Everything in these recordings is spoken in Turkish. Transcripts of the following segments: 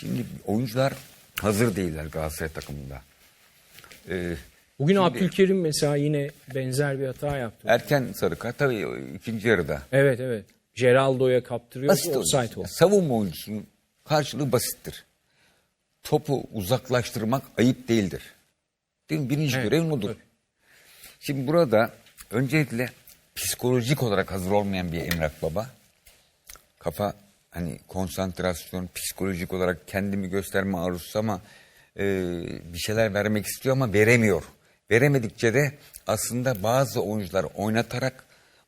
Şimdi oyuncular hazır değiller Galatasaray takımında. Ee, Bugün Şimdi- Abdülkerim mesela yine benzer bir hata yaptı. erken sarı kart tabii ikinci yarıda. Evet evet. Geraldo'ya kaptırıyor. Basit Offside oyuncu. o. Savunma oyuncusunun karşılığı basittir. Topu uzaklaştırmak ayıp değildir. Değil mi? Birinci Evet, görev tabii. Şimdi burada öncelikle psikolojik olarak hazır olmayan bir Emrak Baba. Kafa hani konsantrasyon, psikolojik olarak kendimi gösterme arzusu ama e, bir şeyler vermek istiyor ama veremiyor. Veremedikçe de aslında bazı oyuncular oynatarak,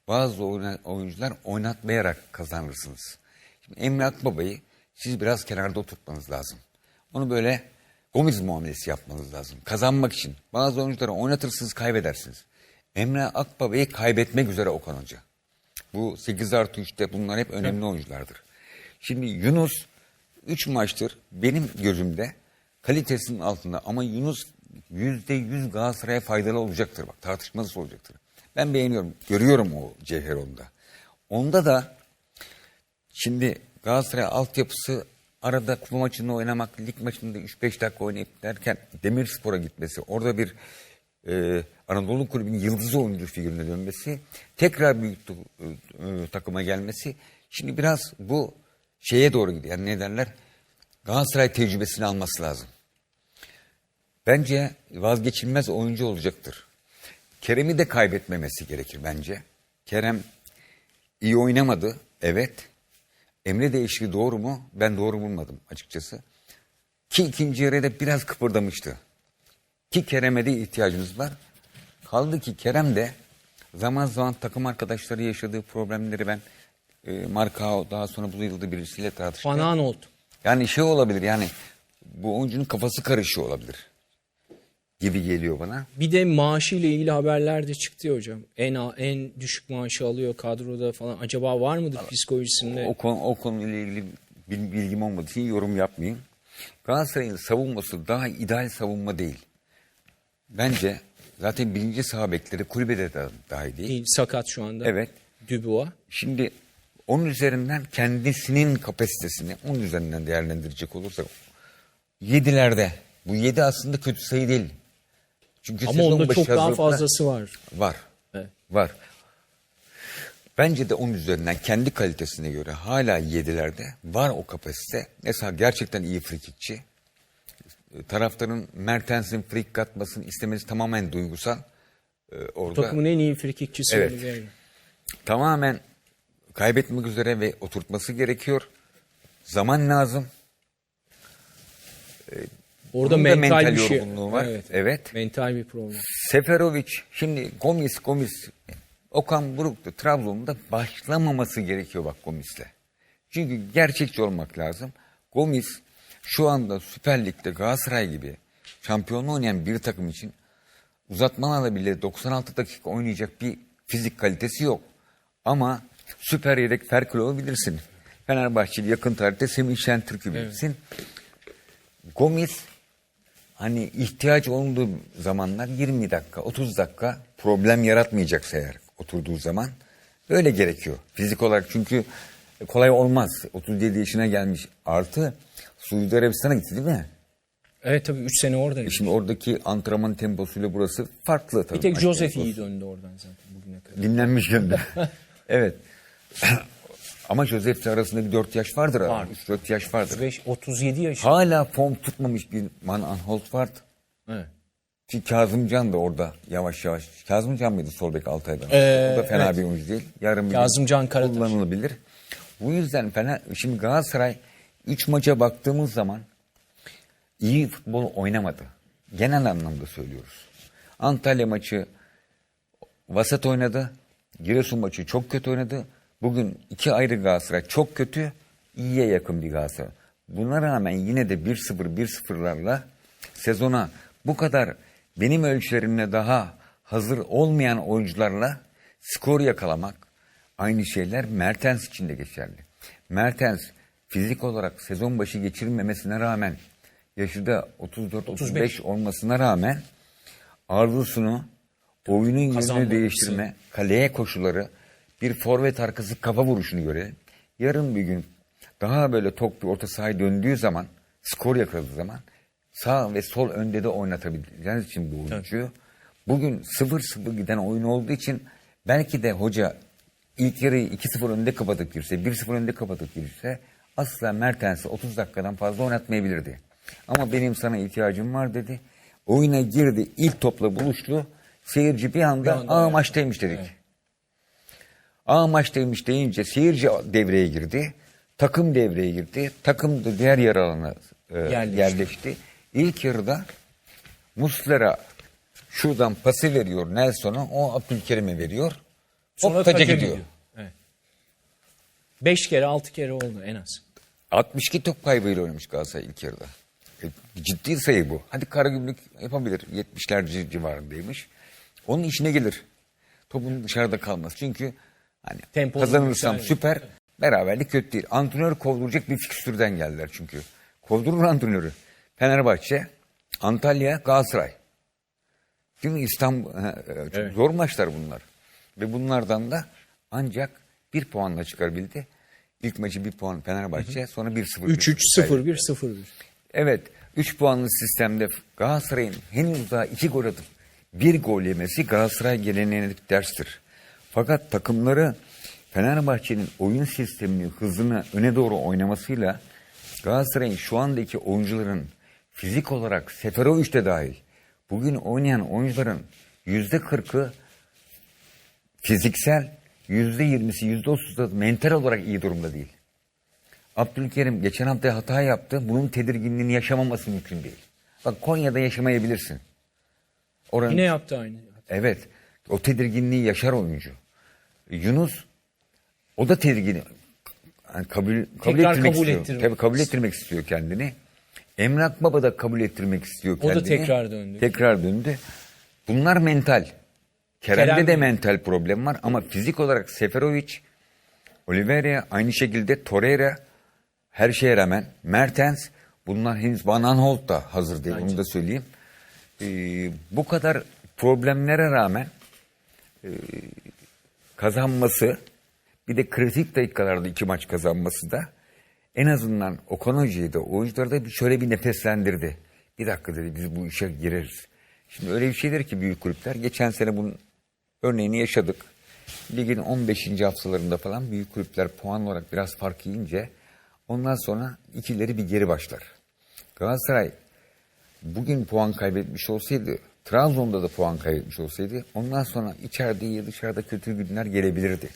bazı oyuncular oynatmayarak kazanırsınız. Şimdi Emre Akbaba'yı siz biraz kenarda oturtmanız lazım. Onu böyle Gomis muamelesi yapmanız lazım. Kazanmak için. Bazı oyuncuları oynatırsınız kaybedersiniz. Emre Akbaba'yı kaybetmek üzere Okan Hoca. Bu 8 artı 3'te bunlar hep önemli oyunculardır. Şimdi Yunus 3 maçtır benim gözümde kalitesinin altında ama Yunus %100 Galatasaray'a faydalı olacaktır. Bak tartışmasız olacaktır. Ben beğeniyorum. Görüyorum o cevher onda. Onda da Şimdi Galatasaray altyapısı arada kupa maçını oynamak, lig maçında 3-5 dakika oynayıp derken Demirspor'a gitmesi, orada bir e, Anadolu Kulübü'nün yıldızı oyuncu figürüne dönmesi, tekrar büyük tu- e, takıma gelmesi, şimdi biraz bu şeye doğru gidiyor. Yani ne derler? Galatasaray tecrübesini alması lazım. Bence vazgeçilmez oyuncu olacaktır. Kerem'i de kaybetmemesi gerekir bence. Kerem iyi oynamadı, evet. Emre değişikliği doğru mu? Ben doğru bulmadım açıkçası. Ki ikinci yarıda biraz kıpırdamıştı. Ki Kerem'e de ihtiyacınız var. Kaldı ki Kerem de zaman zaman takım arkadaşları yaşadığı problemleri ben e, Markao daha sonra bu yılda birisiyle tartıştım. Van Aanholt. Yani şey olabilir yani bu oyuncunun kafası karışıyor olabilir gibi geliyor bana. Bir de maaşı ile ilgili haberler de çıktı ya hocam. En en düşük maaşı alıyor kadroda falan. Acaba var mıdır psikolojisinde? O, konu, o konuyla ilgili bil- bilgim olmadığı için yorum yapmayayım. Galatasaray'ın savunması daha ideal savunma değil. Bence zaten birinci saha bekleri kulübede de dahi değil. Değil, sakat şu anda. Evet. Dubois. Şimdi onun üzerinden kendisinin kapasitesini onun üzerinden değerlendirecek olursak yedilerde bu yedi aslında kötü sayı değil. Çünkü Ama onda çok daha fazlası var. Var. Evet. Var. Bence de onun üzerinden kendi kalitesine göre hala yedilerde var o kapasite. Mesela gerçekten iyi frikikçi. Taraftarın Mertens'in frik katmasını istemesi tamamen duygusal. E, Orada Takımın en iyi frikikçisi Evet. Tamamen kaybetmek üzere ve oturtması gerekiyor. Zaman lazım. Orada Bunun da mental, mental bir şey. var. Evet. Evet. Mental bir problem. Seferovic şimdi Gomis Gomis Okan Buruk'tu Trabzon'da başlamaması gerekiyor bak Gomis'le. Çünkü gerçekçi olmak lazım. Gomis şu anda Süper Lig'de Galatasaray gibi şampiyonluğu oynayan bir takım için uzatmalarla bile 96 dakika oynayacak bir fizik kalitesi yok. Ama süper yedek Ferkulov'u bilirsin. Fenerbahçeli yakın tarihte Semih Şentürk'ü bilirsin. Gomis hani ihtiyaç olduğu zamanlar 20 dakika, 30 dakika problem yaratmayacaksa eğer oturduğu zaman öyle gerekiyor. Fizik olarak çünkü kolay olmaz. 37 yaşına gelmiş. Artı Suudi Arabistan'a gitti değil mi? Evet tabii 3 sene orada. E Şimdi oradaki antrenman temposuyla burası farklı tabii. bir tek Joseph iyi döndü oradan zaten bugüne kadar. Dinlenmiş gönder. evet. Ama Joseph arasında bir 4 yaş vardır. Var. 3-4 yaş vardır. 35, 37 yaş. Hala form tutmamış bir Van Aanholt var. Evet. Ki Kazımcan da orada yavaş yavaş. Kazımcan mıydı sol bek Altay'dan? Ee, o da fena evet. bir oyuncu değil. Yarın bir Kazımcan Karataş. kullanılabilir. Bu yüzden fena. Şimdi Galatasaray 3 maça baktığımız zaman iyi futbol oynamadı. Genel anlamda söylüyoruz. Antalya maçı vasat oynadı. Giresun maçı çok kötü oynadı. Bugün iki ayrı Galatasaray çok kötü, iyiye yakın bir Galatasaray. Buna rağmen yine de 1-0 1-0'larla sezona bu kadar benim ölçülerimle daha hazır olmayan oyuncularla skor yakalamak aynı şeyler Mertens için de geçerli. Mertens fizik olarak sezon başı geçirmemesine rağmen yaşı da 34-35 olmasına rağmen arzusunu oyunun Kazanmak değiştirme, kaleye koşuları, bir forvet arkası kafa vuruşunu görelim. Yarın bir gün daha böyle tok bir orta sahaya döndüğü zaman skor yakaladığı zaman sağ ve sol önde de oynatabileceğiniz için bu oyuncuyu bugün 0-0 giden oyun olduğu için belki de hoca ilk yarıyı 2-0 önde kapatıp girse, 1-0 önde kapatıp girse asla Mertens'i 30 dakikadan fazla oynatmayabilirdi. Ama benim sana ihtiyacım var dedi. Oyuna girdi, ilk topla buluştu. Seyirci bir anda, anda aa maçtaymış dedik. A maçtaymış deyince seyirci devreye girdi. Takım devreye girdi. Takım da diğer yer alana e, Yerleşti. yerleşti. İlk yarıda Muslera şuradan pası veriyor Nelson'a. O Abdülkerim'e veriyor. Sonra Hop taca gidiyor. gidiyor. Evet. Beş kere altı kere oldu en az. 62 top kaybıyla oynamış Galatasaray ilk yarıda. E, ciddi sayı bu. Hadi Karagümrük yapabilir. 70'ler ci- civarındaymış. Onun işine gelir. Topun dışarıda kalması. Çünkü hani Tempo kazanırsam yükseldi. süper. Beraberlik kötü değil. Antrenör kovduracak bir fikstürden geldiler çünkü. Kovdurur antrenörü. Fenerbahçe, Antalya, Galatasaray. Çünkü İstanbul, ha, e, çok Evet. zor maçlar bunlar. Ve bunlardan da ancak bir puanla çıkarabildi. İlk maçı bir puan Fenerbahçe, sonra 1-0. 3-3-0-1 0-1. Evet, 3 puanlı sistemde Galatasaray'ın henüz daha 2 gol atıp bir gol yemesi Galatasaray geleneğine derstir. Fakat takımları Fenerbahçe'nin oyun sistemini, hızını öne doğru oynamasıyla Galatasaray'ın şu andaki oyuncuların fizik olarak Seferovic de dahil bugün oynayan oyuncuların yüzde kırkı fiziksel, yüzde yirmisi, yüzde otuzu da mental olarak iyi durumda değil. Abdülkerim geçen hafta hata yaptı. Bunun tedirginliğini yaşamaması mümkün değil. Bak Konya'da yaşamayabilirsin. Oranın, Yine yaptı aynı. Evet. O tedirginliği yaşar oyuncu. Yunus o da tedirgin. Yani kabul, kabul Tekrar ettirmek kabul istiyor. ettirmek Tabii kabul ettirmek istiyor kendini. Emrak Baba da kabul ettirmek istiyor O da kendini. tekrar döndü. Tekrar döndü. Bunlar mental. Kerem'de Kerem- de mental problem var ama fizik olarak Seferovic, Oliveira aynı şekilde Torreira her şeye rağmen Mertens bunlar henüz Van Aanholt da hazır değil onu da söyleyeyim. Ee, bu kadar problemlere rağmen kazanması bir de kritik dakikalarda iki maç kazanması da en azından Okan Hoca'yı da oyuncuları da şöyle bir nefeslendirdi. Bir dakika dedi biz bu işe gireriz. Şimdi öyle bir şeydir ki büyük kulüpler. Geçen sene bunun örneğini yaşadık. Ligin 15. haftalarında falan büyük kulüpler puan olarak biraz fark yiyince ondan sonra ikileri bir geri başlar. Galatasaray bugün puan kaybetmiş olsaydı, Trabzon'da da puan kaybetmiş olsaydı ondan sonra içeride ya dışarıda kötü günler gelebilirdi.